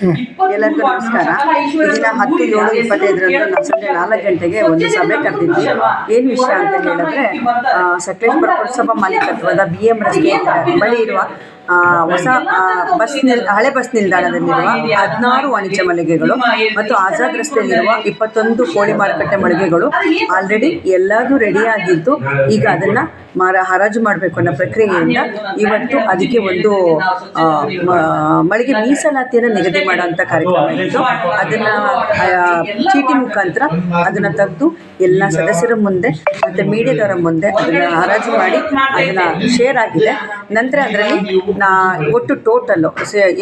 ಎಲ್ಲರಿಗೂ ನಮಸ್ಕಾರ. ದಿನ ಹತ್ತು ಏಳು ಇಪ್ಪತ್ತೈದರಂದು ನಾವು ಸಂಜೆ ನಾಲ್ಕು ಗಂಟೆಗೆ ಒಂದು ಸಭೆ ಕರೆದಿದ್ವಿ ಏನು ವಿಷಯ ಅಂತ ಹೇಳಿದ್ರೆ ಸಕಲೇಶ್ವರ ಸಕಲೇಶ್ಪುರ ಪುರಸಭಾ ಮಾಲೀಕತ್ವದ ಬಿ ಎಂ ರಸ್ತೆ ಬಳಿ ಇರುವ ಹೊಸ ಬಸ್ ನಿಲ್, ಹಳೆ ಬಸ್ ನಿಲ್ದಾಣದಲ್ಲಿರುವ ಹದಿನಾರು ವಾಣಿಜ್ಯ ಮಳಿಗೆಗಳು ಮತ್ತು ಆಜಾದ್ ರಸ್ತೆಯಲ್ಲಿರುವ ಇಪ್ಪತ್ತೊಂದು ಕೋಳಿ ಮಾರುಕಟ್ಟೆ ಮಳಿಗೆಗಳು ಆಲ್ರೆಡಿ ಎಲ್ಲದೂ ರೆಡಿಯಾಗಿದ್ದು ಈಗ ಅದನ್ನು ಮಾರ, ಹರಾಜು ಮಾಡಬೇಕು ಅನ್ನೋ ಪ್ರಕ್ರಿಯೆಯಿಂದ ಇವತ್ತು ಅದಕ್ಕೆ ಒಂದು ಮಳಿಗೆ ಮೀಸಲಾತಿಯನ್ನು ನಿಗದಿ ಮಾಡುವಂಥ ಕಾರ್ಯಕ್ರಮ ಇತ್ತು. ಅದನ್ನು ಚೀಟಿ ಮುಖಾಂತರ ಅದನ್ನು ತೆಗೆದು ಎಲ್ಲ ಸದಸ್ಯರ ಮುಂದೆ ಮತ್ತು ಮೀಡಿಯಾದವರ ಮುಂದೆ ಅದನ್ನು ಹರಾಜು ಮಾಡಿ, ಅದನ್ನು ಶೇರ್ ಆಗಿದೆ. ನಂತರ ಅದರಲ್ಲಿ ನಾ ಒಟ್ಟು ಟೋಟಲ್ಲು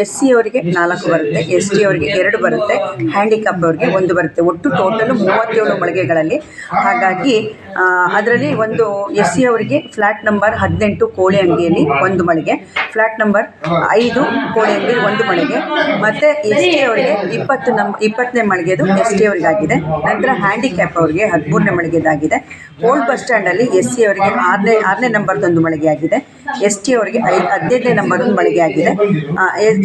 ಎಸ್ ಸಿ ಅವರಿಗೆ ನಾಲ್ಕು ಬರುತ್ತೆ ಎಸ್ ಟಿ ಅವರಿಗೆ ಎರಡು ಬರುತ್ತೆ ಹ್ಯಾಂಡಿಕ್ಯಾಪ್ ಅವರಿಗೆ ಒಂದು ಬರುತ್ತೆ. ಒಟ್ಟು ಟೋಟಲು ಮೂವತ್ತೇಳು ಮಳಿಗೆಗಳಲ್ಲಿ. ಹಾಗಾಗಿ ಅದರಲ್ಲಿ ಒಂದು ಎಸ್ ಸಿ ಅವರಿಗೆ ಫ್ಲ್ಯಾಟ್ ನಂಬರ್ ಹದಿನೆಂಟು ಕೋಳಿ ಅಂಗಡಿಯಲ್ಲಿ ಒಂದು ಮಳಿಗೆ ಫ್ಲ್ಯಾಟ್ ನಂಬರ್ ಐದು ಕೋಳಿ ಅಂಗಡಿ ಒಂದು ಮಳಿಗೆ, ಮತ್ತು ಎಸ್ ಟಿ ಅವರಿಗೆ ಇಪ್ಪತ್ತು ನಂ ಇಪ್ಪತ್ತನೇ ಮಳಿಗೆದು ಎಸ್ ಟಿ ಅವರಿಗಾಗಿದೆ. ನಂತರ ಹ್ಯಾಂಡಿಕ್ಯಾಪ್ ಅವರಿಗೆ ಹದಿಮೂರನೇ ಮಳಿಗೆದಾಗಿದೆ. ಓಲ್ಡ್ ಬಸ್ ಸ್ಟ್ಯಾಂಡಲ್ಲಿ ಎಸ್ ಸಿ ಅವರಿಗೆ ಆರನೇ ಆರನೇ ನಂಬರ್ದೊಂದು ಮಳಿಗೆ ಆಗಿದೆ ಎಸ್ ಟಿ ಅವರಿಗೆ ಹದಿನೈದನೇ ನಂಬರ್ ಮಳಿಗೆ ಆಗಿದೆ.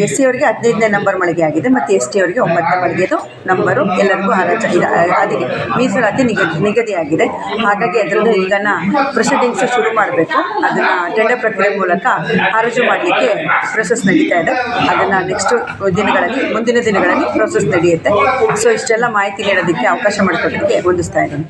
ಎಸ್ ಸಿ ಅವರಿಗೆ ಹದಿನೈದನೇ ನಂಬರ್ ಮಳಿಗೆ ಆಗಿದೆ ಮತ್ತು ಎಸ್ ಟಿ ಅವರಿಗೆ ಒಂಬತ್ತನೇ ಮಳಿಗೆದು ನಂಬರು ಎಲ್ಲರಿಗೂ ಅದಕ್ಕೆ ಮೀಸಲಾತಿ ನಿಗದಿ ನಿಗದಿಯಾಗಿದೆ. ಹಾಗಾಗಿ ಅದರದ್ದು ಈಗ ಪ್ರೊಸೀಡಿಂಗ್ಸ್ ಶುರು ಮಾಡಬೇಕು. ಅದನ್ನು ಟೆಂಡರ್ ಪ್ರಕ್ರಿಯೆ ಮೂಲಕ ಹರಾಜು ಮಾಡಲಿಕ್ಕೆ ಪ್ರೊಸೆಸ್ ನಡೀತಾ ಇದೆ. ಅದನ್ನು ನೆಕ್ಸ್ಟ್ ದಿನಗಳಲ್ಲಿ, ಮುಂದಿನ ದಿನಗಳಲ್ಲಿ ಪ್ರೊಸೆಸ್ ನಡೆಯುತ್ತೆ. ಸೊ ಇಷ್ಟೆಲ್ಲ ಮಾಹಿತಿ ನೀಡೋದಕ್ಕೆ ಅವಕಾಶ ಮಾಡಿಕೊಡೋದಕ್ಕೆ ಹೊಂದಿಸ್ತಾ ಇದ್ದೀನಿ.